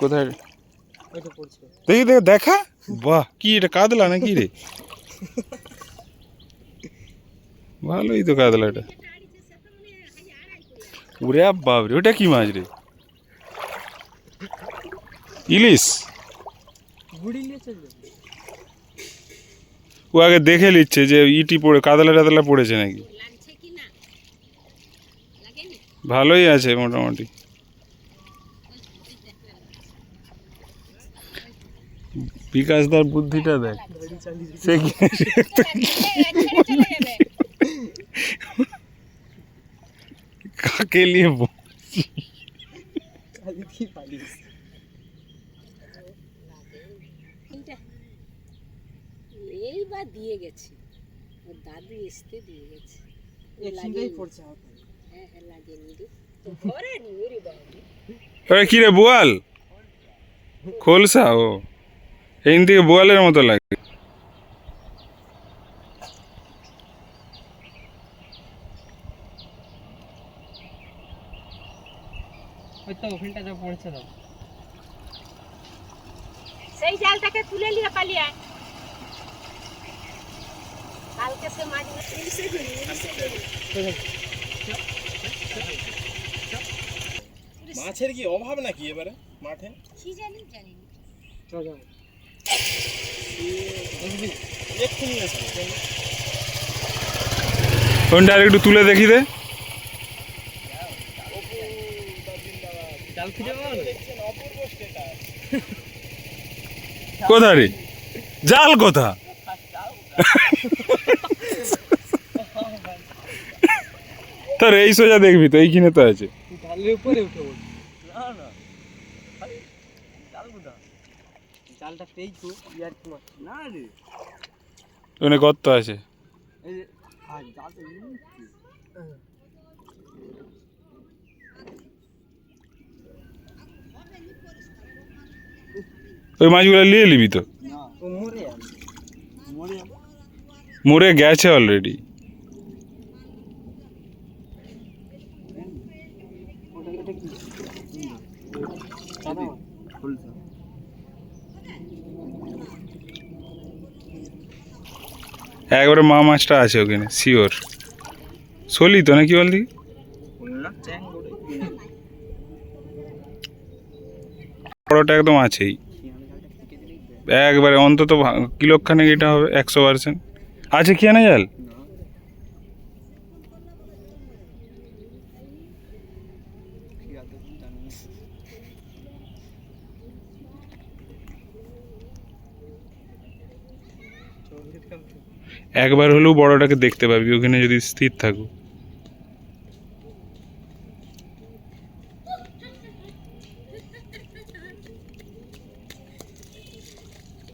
কোথায় দেখি দেখে দেখা? বাহ কি এটা কাতলা না কি রে? ভালোই তো কাতলাটা ওরে বাবরে ওটা কি মাছ রে? ইলিশ। ও আগে দেখে নিচ্ছে যে ইটি পড়ে কাতলা টাতলা পড়েছে নাকি। ভালোই আছে মোটামুটি। বিকাশদার বুদ্ধিটা দেখ। সে কাকে নিয়ে ব- চালিয়ে দিয়ে এইবার দিয়ে গেছে। ওর দাদু দিয়ে গেছে। হ্যাঁ হ্যাঁ কি রে বোয়াল? খোলসা ও। এইদিন থেকে বোয়ালের মতো লাগে। ওখানটা যা পড়ছে তো সেই জালটাকে তুলে নিয়ে পালিয়ে কালকে সে মাছ। মাছের কি অভাব নাকি এবারে মাঠে? কি জানি জানি চল। ফোনটা আর একটু তুলে দেখি দে। কোথা রে? জাল কোথা? তোর এই সোজা দেখবি তো, এইখানে তো আছে। উপরে উঠে পড়ছে না না জাল কোথা জালটা পেয়েছ ইয়ার কি মাছ না রে। ওখানে গর্ত আছে। এই যে জাল তো ওই মাছগুলো নিয়ে নিবি তো? মরে গেছে অলরেডি ওটা এটা কি সাদা মাছ ফুলসা একবারে মা মাছটা আছে ওখানে শিওর সলি তো নাকি বল দেখি ফুলনা বড়টা একদম আছেই। একবারে অন্তত কিলোখানেক এটা হবে একশো পার্সেন্ট আছে কি আনা জাল না কি আদৌ জানি না। চৌধুরীর কাছে একবার হলেও বড়টাকে দেখতে পাবি ওখানে যদি স্থির থাকো।